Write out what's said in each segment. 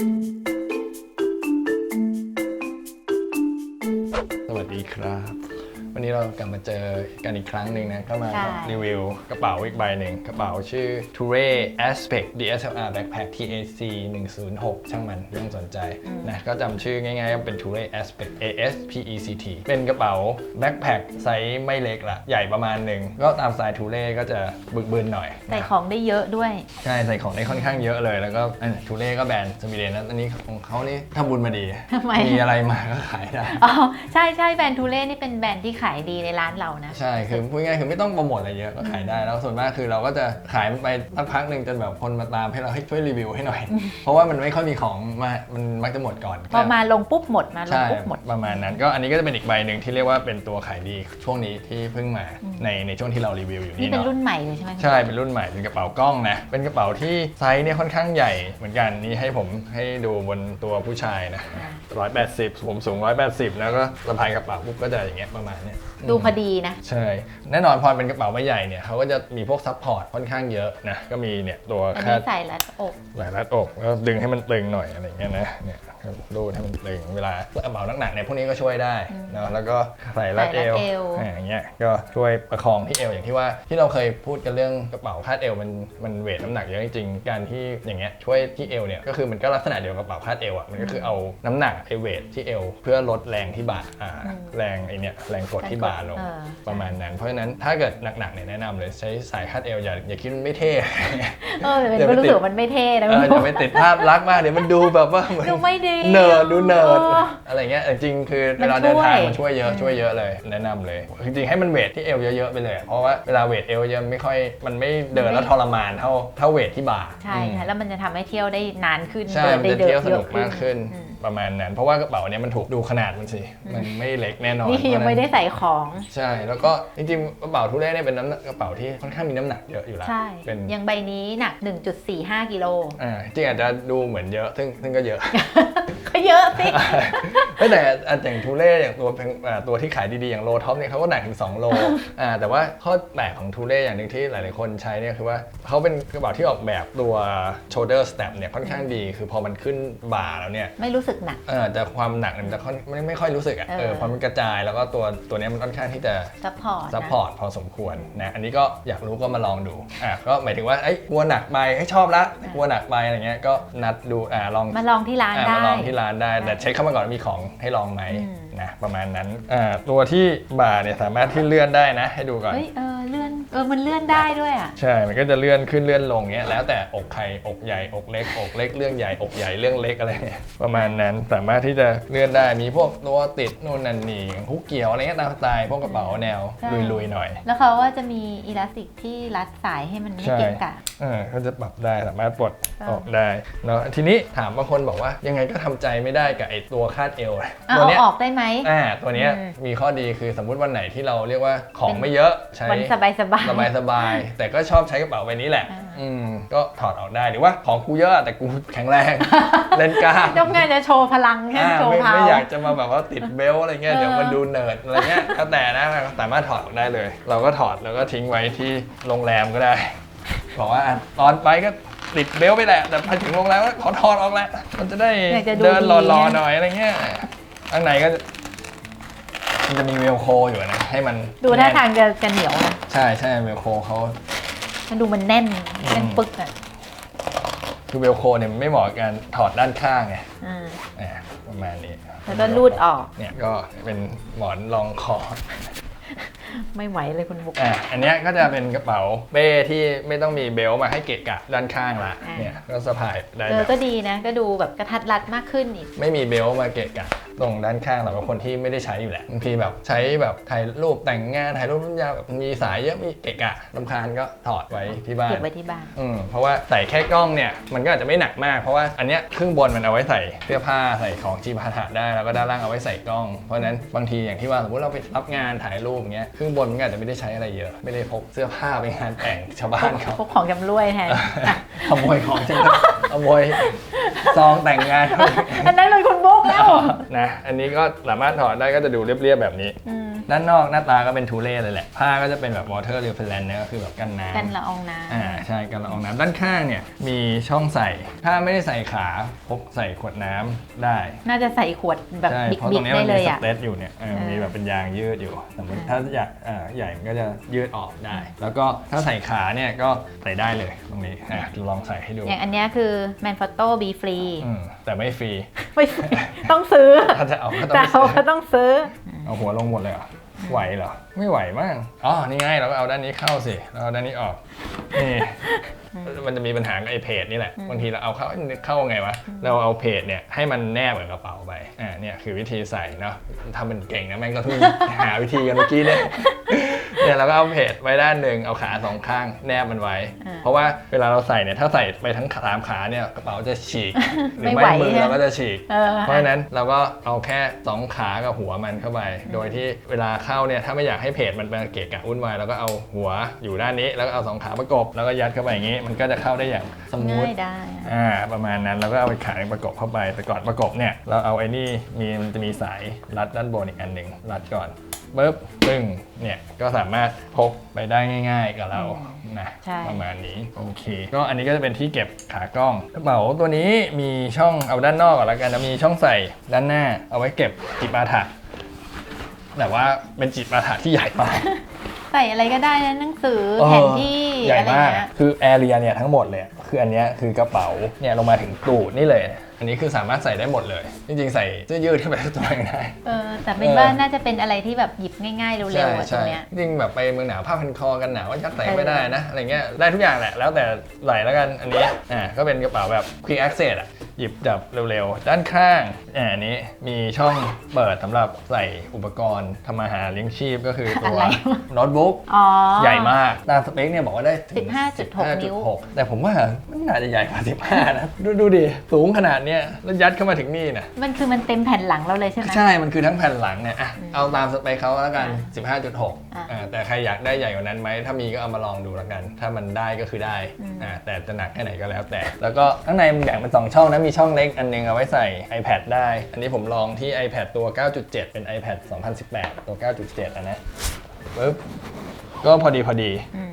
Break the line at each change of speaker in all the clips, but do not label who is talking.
สวัสดีครับ วันนี้เรากลับมาเจอกันอีกครั้งหนึ่งนะก็มา
ใช่
รีวิวกระเป๋าอีกใบหนึ่งกระเป๋าชื่อ Toure Aspect DSLR Backpack TAC 106 ช่างมันไม่ต้องสนใจนะก็จำชื่อง่ายๆก็เป็น Toure Aspect ASPECT เป็นกระเป๋า Backpack ไซส์ไม่เล็กละใหญ่ประมาณหนึ่งก็ตามสไตล์ Toure ก็จะบึกบึนหน่อย
ใส่
นะ
ของได้เยอะด้วย
ใช่ใส่ของได้ค่อนข้างเยอะเลยแล้วก็ทูเล่ก็แบรนด์สวีเดนนะอันนี้ของเขานี่ทำบุญมาดี
ทำไม
มีอะไรมาก็ขายได้
อ๋อใช่ใช่แบรนด์ทูเล่นี่เป็นแบรนด์ที่ขายดีในร้านเรานะ
ใช่คือพูดง่ายๆคือไม่ต้องโปรโมทอะไรเยอะก็ขายได้แล้วส่วนมากคือเราก็จะขายไปสักพักหนึ่งจนแบบคนมาตามให้เราให้ช่วยรีวิวให้หน่อย เพราะว่ามันไม่ค่อยมีของมามันมักจะหมดก่อน
พอมาลงปุ๊บหมดมาลง
ใช่
ปุ๊บหมด
ประมาณนั้น ก็อันนี้ก็จะเป็นอีกใบหนึ่งที่เรียกว่าเป็นตัวขายดีช่วงนี้ที่เพิ่งมาในในช่วงที่เรารีวิวอยู่
นี่
นี่
เป็น
เนาะ
รุ่นใหม่เลยใช่ไหม
ใช่เป็นรุ่นใหม่เป็นกระเป๋ากล้องนะเป็นกระเป๋าที่ไซส์เนี่ยค่อนข้างใหญ่เหมือนกันนี่ให้ผมให้ดูบนตัวผู้ชายนะ180ผมสูง180 แล้วก็สะพายกระเป๋าปุ๊บก็จะอย่างเงี้ยประมาณเนี้ย
ดูพอดีนะ
ใช่ แน่นอนพอเป็นกระเป๋าใบใหญ่เนี่ยเขาก็จะมีพวกซัพพอร์ตค่อนข้างเยอะนะ ก็มีเนี่ยตัว
อัน
คา
นี้
ด
ใส่รัดอก
หลายรัดอกแล้วดึงให้มันตึงหน่อยอะไรเงี้ยนะ เนี่ยรูดให้มันตึงเวลากระเป๋าหนักๆเนี่ยพวกนี้ก็ช่วยได้เนอะแล้วก็ใส่รัดเอวอ่าอย่างเงี้ย ก็ช่วยประคองที่เอวอย่างที่ว่าที่เราเคยพูดกันเรื่องกระเป๋าคาดเอวมันมันเวทน้ำหนักเยอะจริงๆ การที่อย่างเงี้ยช่วยที่เอวเนี่ยก็คือมันก็ลักษณะเดียวกับกระเป๋าคาดเอวอะ มันก็คือเอาน้ำหนักไอเวทที่เอวเพื่อลดแรงที่บ่าอ่าแรงไอเนี่ยแรงกดที่บ่าลง
เออ
ประมาณนั้น เพราะฉะนั้นถ้าเกิดหนักๆเนี่ยแนะนำเลยใช้สายคาดเอวอย่าอย่าคิดมันไม่เท่
เออแต่
เดี๋ยว
เป็น
ไป
รู้
ติด
สึกว่ามันไม่เท่นะ
เอออย่าไปติดภาพลักษณ์มากเดี๋ยวมันดูแบบว่าเหมือน
ดูไม่ดี
เนิร์ดดูเนิร์ด
ออ
อะไรเงี้ยแต่จริงๆคือ
มั
เวนลาเดินทาง
ช่วย
มันช่วยเยอะ
อืม
ช่วยเยอะเลยแนะนำเลย จริงๆให้มันเวทที่เอวเยอะๆไปเลย เพราะว่าเวลาเวทเอวเยอะไม่ค่อยมันไม่เดินแล้วทรมานเท่าเท่าเวทที่บ่า
ใช่
อืม
ค่ะแล้วมันจะทำให้เที่ยวได้นานขึ้น
ใช่
ดิ
มัน
ได้
จะเที่ยวสนุก
อะ
มากขึ้น
อืม
ประมาณนั้น เพราะว่ากระเป๋าเนี้ยมันถูกดูขนาดมันสิมันไม่เล็กแน่นอน
นี่ยังไม่ได้ใส่ของ
ใช่ แล้วก็จริงๆกระเป๋าทุเรศเนี่ยเป็นน้ำหนักกระเป๋าที่ค่อนข้างมีน้ำหนักเยอะอยู่แล้ว
ใช่
เป็น
อยังใบนี้หนัก 1.45กิโล
อ่าจริงอาจจะดูเหมือนเยอะซึ่งซึ่งก็เยอะ
ก็เยอะสิ
ไม่แต่อันอย่างทูเล่อย่างตัวแพงอ่าตัวที่ขายดีๆอย่างโลท็อปเนี่ยเขาก็หนักถึง2โลอ่าแต่ว่าข้อแปลกของทูเล่อย่างหนึ่งที่หลายๆคนใช้เนี่ยคือว่าเขาเป็นกระเป๋าที่ออกแบบตัว shoulder strap เนี่ยค่อนข้างดี คือพอมันขึ้นบ่าแล้วเนี่ย
ไม่รู้สึกหนัก
เออแต่ความหนักเนี่ยมันจะค่อนไม่ไม่ค่อยรู้สึกอะ
เออ
เออพอมันกระจายแล้วก็ตัวตัวเนี้ยมันค่อนข้างที่จะ
ซัพพอร์ต
ซัพพอร์ตพอสมควรนะ อันนี้ก็อยากรู้ก็มาลองดู อะก็หมายถึงว่าไอ้ยกลัวหนักไปให้ยชอบละกลัวหนักไปอะไรเงี้ย ก็นัดดู อ่าลอง
มาลองที่ร้าน
อะ
ได้
มาลองที่ร้านได้ แต่
ได้
เช็คเข้ามาก่อนว่ามีของให้ลองไหม
อืม
นะ ประมาณนั้น อ่าตัวที่บ่าเนี่ยสามารถที่เลื่อนได้นะ ให้ดูก่อน
เฮ้ยเออ เลื่อนเออมันเลื่อนได้ด้วยอะ
ใช่ มันก็จะเลื่อนขึ้นเลื่อนลงเงี้ย แล้วแต่อกใครอกใหญ่อกเล็กอกเล็กเรื่องใหญ่อกใหญ่เรื่องเล็กอะไรเนี่ยประมาณนั้นสามารถที่จะเลื่อนได้มีพวกตัวติดนู่นนั่นนี่อย่างฮุกเกี่ยวอะไรเงี้ยตามสไตล์พวกกระเป๋าแนว
ใช่
ลุยๆหน่อย
แล้วเขาก็จะมีอิลาสติกที่รัดสายให้มันไม่
ใช่
เกะกะ
เออก็จะปรับได้สามารถปลด
ใช่
ออกได้เนาะทีนี้ถามบางคนบอกว่ายังไงก็ทำใจไม่ได้กับไอ้ตัวคาดเอว
อะ
ตัว
เอา
เนี้ย
ออกได้ไหม
อ่าตัวเนี้ย
อืม
มีข้อดีคือสมมุติวันไหนที่เราเรียกว่าของไม่เยอะใช้
วันสบายสบาย
สบายสบายๆแต่ก็ชอบใช้กระเป๋าใบนี้แหละ
อ่า
อืมก็ถอดออกได้หรือว่าของกูเยอะแต่กูแข็งแรงเล่นกล้าม
ต้องการจะโชว์พลังแค่
อ่า
โชว์
ไม่
พาว
ไม่อยากจะมาแบบว่าติดเบลต์อะไรเงี้ย
เออ
เดี๋ยวมันดูเนิร์ดอะไรเงี้ยก็แต่นะสามารถถอดออกได้เลย เราก็ถอดแล้วก็ทิ้งไว้ที่โรงแรมก็ได้ บอกว่าอะตอนไปก็ติดเบลต์ไปแหละ แต่พอถึงโรงแรมก็ขอถอดออกแหละมันจะได้
อยากจะดู
เดินรอ
ดี
ๆ
ไง
หน่อยอะไรเงี้ยข้างในก็จะ มันจะมีเวลโคอยู่นะ ให้มัน
ดูท่า
แน่น
ทางจะจะเหนียวนะ
ใช่ใช่เวลโคเขา
มันดูมันแน่นแน่นปึกอะ
คือเวลโคเนี่ยมันไม่เหมาะกับการถอดด้านข้างไง
อ่า
อ่าประมาณนี้
แล้วก็รูดออก
เนี่ยก็เป็นหมอนรองคอ
ไม่ไหวเลยคุณบุ๊ก
อะอันเนี้ยก็จะเป็นกระเป๋าเป้ที่ไม่ต้องมีเบลต์มาให้เกะกะด้านข้างละ
อ่า
เนี่ยก็สะพายได้
เอ
แบ
อบก็ดีนะ ก็ดูแบบกระทัดรัดมากขึ้นอีก
ไม่มีเบลต์มาเกะกะตรงด้านข้างเราเป็นคนที่ไม่ได้ใช้อยู่แหละบางทีแบบใช้แบบถ่ายรูปแต่งงานถ่ายรูปรุ่นยาวแบบมีสายเยอะมีเกะกะลำคาญก็ถอดไว้ที่บ้าน
เก็บไว้ที่บ้าน
อืมเพราะว่าใส่แค่กล้องเนี่ยมันก็อาจจะไม่หนักมากเพราะว่าอันเนี้ยครึ่งบนมันเอาไว้ใส่เสื้อผ้าใส่ของจีพาถะได้แล้วก็ด้านล่างเอาไว้ใส่กล้อง เพราะฉะนั้นบางทีอย่างที่ว่าสมมติเราไปรับงานถ่ายรูปอย่างเงี้ยครึ่งบนมันก็อาจจะไม่ได้ใช้อะไรเยอะ ไม่ได้พกเสื้อผ้าไปงานแต่งชาวบ้านเขา
พวกของจำรวยแทนอะ
ขโมยของจังเลยขโมยซองแต่งงานเขา
อันนั้นเลยคุณบุ๊กแล้ว
นะ อันนี้ก็สามารถถอดได้ก็จะดูเรียบๆแบบนี้
อืม
ด้านนอกหน้าตาก็เป็นทูเล่เลยแหละ ผ้าก็จะเป็นแบบ water repellent เนี่ยก็คือแบบกันน้ำ
กันละอองน้
อ่าใช่กันละอองน้ำด้านข้างเนี่ยมีช่องใส่ ถ้าไม่ได้ใส่ขาพกใส่ขวดน้ำได้ำ
น่าจะใส่ขวดแบบ
ใช่
บิ๊ก
เพราะต
บิ๊
ร
ก
งนี้
ได้
มัน
เล
มี
ย
ส
อะ
เตตอยู่เนี่ยเออ
เออ
มีแบบเป็นยางยืดอยู่สมมติ
อ่า
ถ้าอยากเอ่อใหญ่มันก็จะยืดออกได้ แล้วก็ถ้าใส่ขาเนี่ยก็ใส่ได้เลยตรงนี้อะลองใส่ให้ดู
อย่างอันเนี้ยคือแมนฟอโต้บีฟรี
อืมแต่ไม่ฟรี
ไม่ฟรีต้องซื้อ
ถ้าจะเอาก็ต้อง
แต่
ไป
เขา
ซื้อ
ก็ต้องซื้อ
เอาหัวลงหมดเลยเหรอไหวเหรอ ไม่ไหวมั้งอ๋อนี่ไงเราก็เอาด้านนี้เข้าสิเราเอาด้านนี้ออกนี่มันจะมีปัญหากับไอ้เพจนี่แหละ บางทีเราเอาเข้าเข้าไงวะ เราเอาเพจเนี่ยให้มันแนบกับกระเป๋าไป อ่าเนี่ยคือวิธีใส่เนาะทำเป็นเก่งนะแม่งก็เพิ่งหาวิธีกันเมื่อกี้เนี่ย เนี่ยเราก็เอาเพจไว้ด้านหนึ่งเอาขาสองข้างแนบมันไว้
อ่า
เพราะว่าเวลาเราใส่เนี่ยถ้าใส่ไปทั้งสามขาเนี่ยกระเป๋าจะฉีกหรือ
ไม่
ไม่
ไหว
มือ
ใช่ไหม
เราก็จะฉีก
เออ
เพราะฉะนั้นเราก็เอาแค่สองขากับหัวมันเข้าไป โดยที่เวลาเข้าเนี่ยถ้าไม่อยากให้เพจมันเป็นเกะกะวุ่นวายเราก็เอาหัวอยู่ด้านนี้ แล้วก็เอาสองขาประกบแล้วก็ยัดเข้าไปอย่างนี้ มันก็จะเข้าได้อย่างสมูท
ง่ายได้อะ
อ่าประมาณนั้นแล้วก็เอาไปขาประกบเข้าไปแต่ก่อนประกบเนี่ยเราเอาไอ้นี่มีมันจะมีสายรัดด้านบนอีกอันหนึ่งรัดก่อน ปึ๊บตึงเนี่ยก็สามารถพกไปได้ง่าย ๆ กับเรานะ
ใช่
ประมาณนี้โอเค ก็อันนี้ก็จะเป็นที่เก็บขากล้องกระเป๋าตัวนี้มีช่องเอาด้านนอกก่อนแล้วกันนะมีช่องใส่ด้านหน้าเอาไว้เก็บจิปาถะแต่ว่าเป็นจิปาถะที่ใหญ่มาก
ใส่อะไรก็ได้นะหนังสือ
เออ
แผนที่
ใหญ่
อะไร
มาก
เงี้ย
คือแอเรียเนี่ยทั้งหมดเลย คืออันเนี้ยคือกระเป๋าเนี่ยลงมาถึงตูดนี่เลย อันนี้คือสามารถใส่ได้หมดเลย จริงๆ ใส่เสื้อยืดขึ้นไปทุกตัวยังได้
เออแต่เป็นว่าน่าจะเป็นอะไรที่แบบหยิบง่ายๆ เร็วๆ
ใช่
อะตร
ใช่
งเนี้ย
จริงแบบไปเมืองหนาวผ้าพันคอกันหนาวก็ยัดใส่
เออ
ไม่ได้นะอะไรเงี้ยได้ทุกอย่างแหละแล้วแต่ไหลแล้วกันอันนี้อ่าก็เป็นกระเป๋าแบบ quick access อะ หยิบจับเร็วๆ ด้านข้างอ่าอันนี้มีช่องเปิดสำหรับใส่อุปกรณ์ทำอาหารเลี้ยงชีพก็คือตัว
อะไรวะ
โน้ตบุ๊ก
อ๋อ
ใหญ่มากตามสเปคเนี่ยบอกว่าได้ถึง
15.6นิ้ว
15.6แต่ผมว่ามันน่าจะใหญ่กว่า 15 นะ ดูดูดิสูงขนาดเนี้ยแล้วยัดเข้ามาถึงนี่นะ
มันคือมันเต็มแผ่นหลังเราเลยใช่ไหม
ใช่ มันคือทั้งแผ่นหลังเนี่ยอะเอาตามสเปคเขาแล้วกัน15.6
อะ
อ่าแต่ใครอยากได้ใหญ่กว่านั้นไหม ถ้ามีก็เอามาลองดูแล้วกัน ถ้ามันได้ก็คือได้
อืม
อ่าแต่จะหนักแค่ไหนก็แล้วแต่ แล้วก็ข้างในมันแบ่งเป็น2ช่องนะ มีช่องเล็กอันหนึงเอาไว้ใส่ iPad ได้ อันนี้ผมลองที่ iPad ตัว 9.7 เป็น iPad 2018 ตัว 9.7 อันนะปึ๊บ ก็พอดีพอดี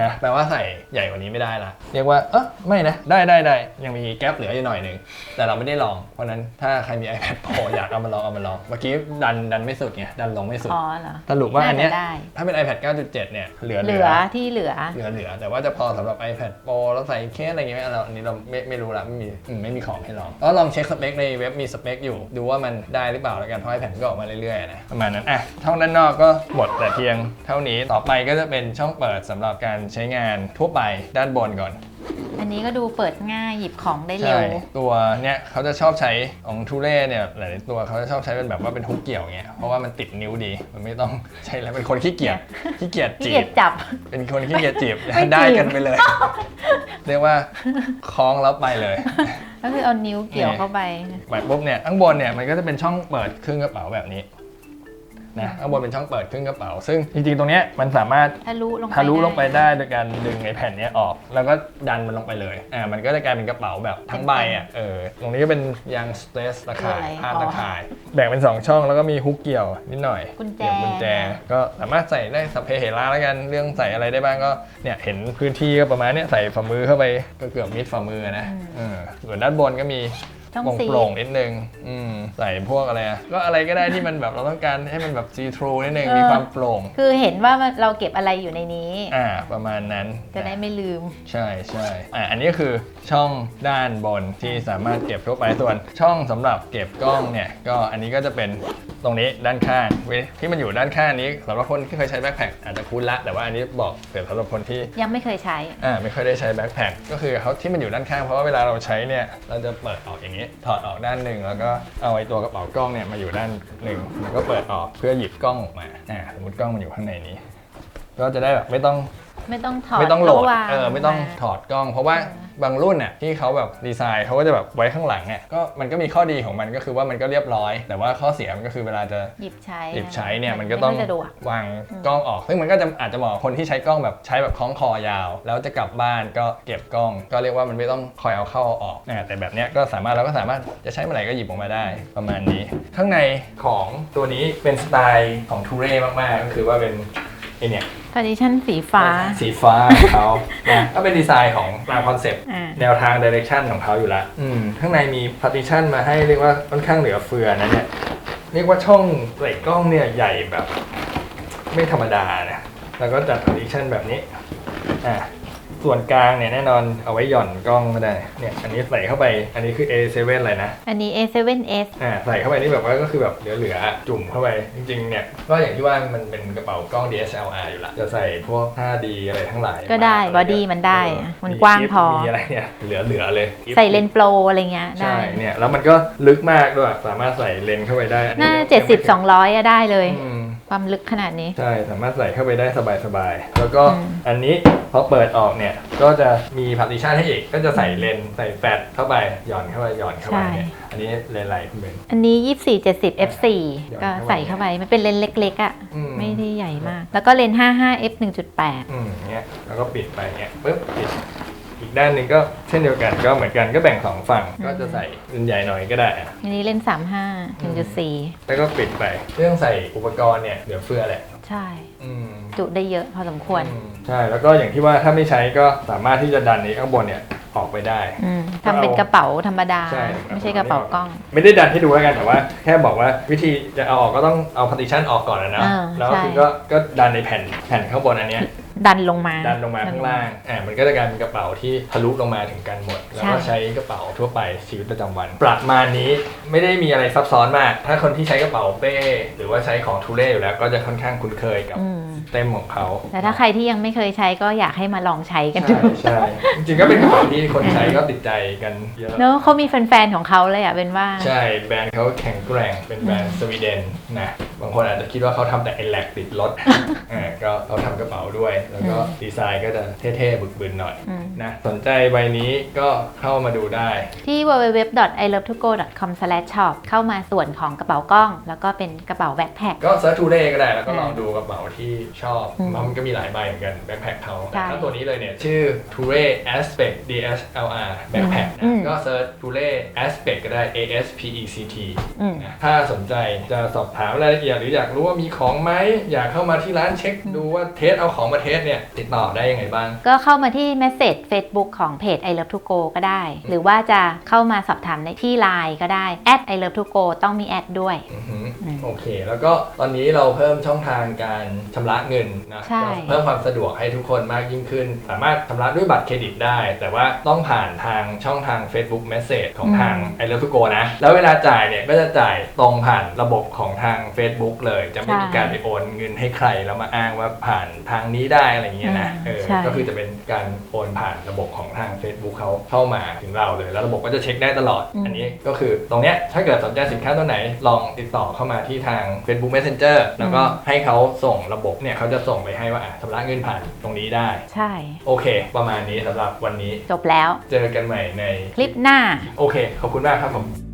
นะแปลว่าใส่ใหญ่กว่านี้ไม่ได้ละเรียกว่าเออไม่นะได้ได้ได้ยังมีแก๊ปเหลืออยู่หน่อยหนึ่งแต่เราไม่ได้ลอง เพราะฉะนั้นถ้าใครมี iPad Pro อยากเอามาลองเอามาลองเมื่อกี้ดันดันไม่สุดไงดันลงไม่สุด
อ๋อเหรอ
สรุปว่าอันเนี้ย
น่าจะได้
ถ้าเป็น iPad 9.7 เนี่ยเหลือ
เหลือที่เหลือ
เหลือเหลือแต่ว่าจะพอสำหรับ iPad Pro แล้วใส่เคสอะไรอย่างเงี้ยเราอันนี้เราไม่ไม่รู้ละไม่มีอืมไม่มีของให้ลองก็ลองเช็คสเปคในเว็บมีสเปคอยู่ดูว่ามันได้หรือเปล่าแล้วกันเพราะ iPad ก็ออกมาเรื่อยๆนะประมาณนั้นอะช่องด้านนอกก็หมดแต่เพียงเท่านี้ต่อไปก็จะเป็นช่องเปิดสำหรับการใช้งานทั่วไปด้านบนก่อน
อันนี้ก็ดูเปิดง่ายหยิบของได้เร็
ใช่
ว
ตัวเนี้ยเขาจะชอบใช้ของทูเล่เนี่ยหลายๆตัวเขาจะชอบใช้เป็นแบบว่าเป็นฮุกเกี่ยวอย่างเงี้ยเพราะว่ามันติดนิ้วดี มันไม่ต้องใช้แล้วเป็นคนขี้เกียจขี้เกียจ
ที่
จี
เกีย
บ
จจับ
เป็นคนขี้เกียจจีบ
ไม่จีบ
ได้กันไปเลย เรียกว่าคล้องแล้วไปเลย
ก็คือเอานิ้วเกี่ยวเข้าไป
แบบปุ๊บเนี่ยข้างบนเนี่ยมันก็จะเป็นช่องเปิดครึ่งกระเป๋าแบบนี้ นะข้างบนเป็นช่องเปิดครึ่งกระเป๋า ซึ่งจริงๆ ตรงเนี้ยมันสามารถ
ทะลุลงไป
ทะลุลงไป
ได้
ได้โดยการดึงไอ้แผ่นเนี้ยออก แล้วก็ดันมันลงไปเลยอ่ามันก็จะกลายเป็นกระเป๋าแบบทั้งใบอะเออตรงนี้ก็เป็นยางสเตรสตะข่ายผ้าตะข่าย แบ่งเป็น 2 ช่องแล้วก็มีฮุกเกี่ยวนิดหน่อย
กุญแจ
เกี่ยวกุญแจ ก็สามารถใส่ได้สัพเพเหระแล้วกันเรื่องใส่อะไรได้บ้างก็เนี่ยเห็นพื้นที่ก็ประมาณเนี้ยใส่ฝ่ามือเข้าไปก็เกือบมิดฝ่ามือนะเออส่วนด้านบนก็มี
ช่อง
โปร่ง
ซี
โปร่งนิดนึงอืมใส่พวกอะไรอะก็อะไรก็ได้ที่มันแบบเราต้องการให้มันแบบซีทรูนิดนึง
เออ
มีความโปร่ง
คือเห็นว่ามันเราเก็บอะไรอยู่ในนี้
อ่าประมาณนั้น
จะได้ไม่ลืม
ใช่ใช่อ่าอันนี้ก็คือช่องด้านบนที่สามารถเก็บทั่วไปส่วน ช่องสำหรับเก็บกล้องเนี่ยก็อันนี้ก็จะเป็นตรงนี้ด้านข้างเว้ยที่มันอยู่ด้านข้างนี้สำหรับคนที่เคยใช้แบ็คแพคอาจจะคุ้นละแต่ว่าอันนี้บอกเผื่อสำหรับคนที่
ยังไม่เคยใช้
อ่าไม่ค่อยได้ใช้แบ็คแพคก็คือเขาที่มันอยู่ด้านข้างเพราะว่าเวลาเราใช้เนี่ย เราจะเปิดออกอย่างนี้ถอดออกด้านหนึ่งแล้วก็เอาไอ้ตัวกระเป๋ากล้องเนี่ยมาอยู่ด้านหนึ่งแล้วก็เปิดออกเพื่อหยิบกล้องออกมาอ่าสมมติกล้องมันอยู่ข้างในนี้ ก็จะได้แบบไม่ต้อง
ไม่ต้องถอด
ไม่ต้องโหลด
ระวาง
เออ ไม่ต้องา ถอดกล้อง เพราะว่า
เออบา
งรุ่นน่ะที่เขาแบบดีไซน์เขาก็จะแบบไว้ข้างหลังเนี่ยก็มันก็มีข้อดีของมันก็คือว่ามันก็เรียบร้อย แต่ว่าข้อเสียมันก็คือเวลาจะ
หยิบใช้
หยิบใช้เนี่ยมันก็ต้อง
ไสะดวก
วางกล้องออก ซึ่งมันก็จะอาจจะเหมาะกับคนที่ใช้กล้องแบบใช้แบบคล้องคอยาว แล้วจะกลับบ้านก็เก็บกล้อง ก็เรียกว่ามันไม่ต้องคอยเอาเข้าเอาออกอ่าแต่แบบเนี้ยก็สามารถเราก็สามารถจะใช้เมื่อไหร่ก็หยิบออกมาได้ประมาณนี้ ข้างในของตัวนี้เป็นสไตล์ของทูเร่มากๆ ก็คือว่าเป็น ไอเนี่ย
พาร์ติชันสีฟ้า
สีฟ้าของเขานะก็เป็นดีไซน์ของตามคอนเซปต์
อ่า
แนวทางดิเรกชันของเขาอยู่แล้วอืมข้างในมีพาร์ติชันมาให้เรียกว่าค่อนข้างเหลือเฟือนะเนี่ยเรียกว่าช่องใส่กล้องเนี่ยใหญ่แบบ ไม่ธรรมดานะแล้วก็จัดพาร์ติชันแบบนี้อ่า ส่วนกลางเนี่ยแน่นอนเอาไว้หย่อนกล้องก็ได้ เนี่ยอันนี้ใส่เข้าไป อันนี้คือ A7 อะไรนะ
อันนี้ A7S
อ่าใส่เข้าไปนี่แบบว่าก็คือแบบเหลือๆจุ่มเข้าไป จริงๆเนี่ยก็อย่างที่ว่ามันเป็นกระเป๋ากล้อง DSLR อยู่ละจะใส่พวก 5D อะไรทั้งหลาย
ก็ได้
มา
บอดี้มันได้
เออ
อะมันกว้างพอ
มีอะไรเนี่ยเหลือๆเลย
ใส่เลนส์โปรอะไรเงี้ยได้
ใช่เนี่ยแล้วมันก็ลึกมากด้วยสามารถใส่เลนส์เข้าไปได้อันนี้
น่า
ยัง
เจ็ดสิบสองร้อยอะได้เลย
อืม
ความลึกขนาดนี้
ใช่ สามารถใส่เข้าไปได้สบายๆ แล้วก็
อืม
อันนี้พอเปิดออกเนี่ย ก็จะมีพาร์ติชันให้อีก ก็จะใส่เลนส์ใส่แฟลชเข้าไป หย่อนเข้าไป หย่อนเข้าไปเนี่ยอันนี้เลนส์อะไรคุณเบน
อันนี้ 24 70 f4
หย่อน
ก็
เข้าไป
ใส่เข้าไป มันเป็นเลนส์เล็กๆอะ
อืม
ไม่ได้ใหญ่มาก แล้วก็เลนส์55 f 1.8
อืมเงี้ย แล้วก็ปิดไปเงี้ยปุ๊บปิด อีกด้านหนึ่งก็เช่นเดียวกันก็เหมือนกันก็แบ่งสองฝั่งก็จะใส่เลนส์ใหญ่หน่อยก็ได้อะ
อันนี้เลนส์35 1.4
แล้วก็ปิดไปเรื่องใส่อุปกรณ์เนี่ยเหลือเฟือแหละ
ใช่
อืม
จุได้เยอะพอสมควร
อืมใช่แล้วก็อย่างที่ว่าถ้าไม่ใช้ก็สามารถที่จะดันนี้ข้างบนเนี่ยออกไปได้
อืมทำเป็นกระเป๋าธรรมดา
ใช่
ไม่ใช่กระเป๋ากล้อง
ไม่ได้ดันให้ดูแล้วกันแต่ว่า แค่บอกว่าวิธีจะเอาออกก็ต้องเอา partition ออกก่อนนะเนาะ
อ่า
แล้ว
ใช่
คือก็ก็ดันในแผ่นแผ่นข้างบนอันเนี้ย
ดันลงมา
ดันลงมาข้างล่างอ่ามันก็จะกลายเป็นกระเป๋าที่ทะลุลงมาถึงกันหมด แล้วก็
ใช่
ใช้กระเป๋าทั่วไปชีวิตประจำวัน ประมาณนี้ไม่ได้มีอะไรซับซ้อนมาก ถ้าคนที่ใช้กระเป๋าเป้ หรือว่าใช้ของทูเล่อยู่แล้วก็จะค่อนข้างคุ้นเคยกับ
อืม
เต็มของเขา
แต่ถ้าใครที่ยังไม่เคยใช้ก็อยากให้มาลองใช้กันดู
ใช่ใช่จริงๆก็เป็นกระเป๋าที่คนใช้ก็ติดใจกันเยอะ
เนอะเขามีแฟนๆของเขาเลยอะเป็นว่า
ใช่แบรนด์เขาแข็งแกร่งเป็นแบรนด์สวีเดนนะบางคนอาจจะคิดว่าเขาทำแต่ไอแลกติดรถอ่าก็เขาทำกระเป๋าด้วย แล้วก็
อืม
ดีไซน์ก็จะเท่ๆบึกๆหน่อย
อืม
นะสนใจใบนี้ก็เข้ามาดูได้
ที่ www.ilovetogo.com/shop เข้ามาส่วนของกระเป๋ากล้อง แล้วก็เป็นกระเป๋าแบ็คแพค
ก็เซิร์ชทูเร่ก็ได้แล้วก็
อืม
ลองดูกระเป๋าที่ชอบ
อืม
มันก็มีหลายใบเหมือนกันแบ็คแพคเขา
ใช่
แต่ถ้าตัวนี้เลยเนี่ย ชื่อ t u r e Aspect DSLR Backpack
อืม
นะก็เซิร์ช t u r e Aspect ก็ได้ A S P E C T
อืม
นะถ้าสนใจจะสอบถามรายละเอียดหรืออยากรู้ว่ามีของไหมอยากเข้ามาที่ร้านเช็คดูว่าเทสเอาของมาเทสเนี่ยติดต่อได้ยังไงบ้าง
ก็เข้ามาที่ Message Facebook ของเพจ I Love to Go ก็ได้ หรือว่าจะเข้ามาสอบถามในที่ Line ก็ได้ I Love to Go ต้องมีแอดด้วย
อือหือ
อืม
โอเค แล้วก็ตอนนี้เราเพิ่มช่องทางการชำระเงินนะ
ใช่
ก็เพิ่มความสะดวกให้ทุกคนมากยิ่งขึ้น สามารถชำระด้วยบัตรเครดิตได้ แต่ว่าต้องผ่านทางช่องทาง Facebook Message ของทาง i l o v e to go นะ แล้วเวลาจ่ายเนี่ยก็จะจ่ายตรงผ่านระบบของทาง Facebook เลย จะไม่มีการไปโอนเงินให้ใครแล้วมาอ้างว่าผ่านทางนี้ได้อะไรอย่างเงี้ยนะ
อืม
เออ
ใช่
ก็คือจะเป็นการโอนผ่านระบบของทาง Facebook เขาเข้ามาถึงเราเลย แล้วระบบก็จะเช็คได้ตลอด อันนี้ก็คือตรงเนี้ยถ้าเกิดสนใจสินค้าตัวไหนลองติดต่อเข้ามาที่ทาง Facebook Messenger แล้วก็ให้เขาส่งระบบเนี่ยเขาจะส่งไปให้ว่าอะชำระเงินผ่านตรงนี้ได้
ใช่
โอเค ประมาณนี้สำหรับวันนี้
จบแล้ว
เจอกันใหม่ใน
คลิปหน้า
โอเค ขอบคุณมากครับผม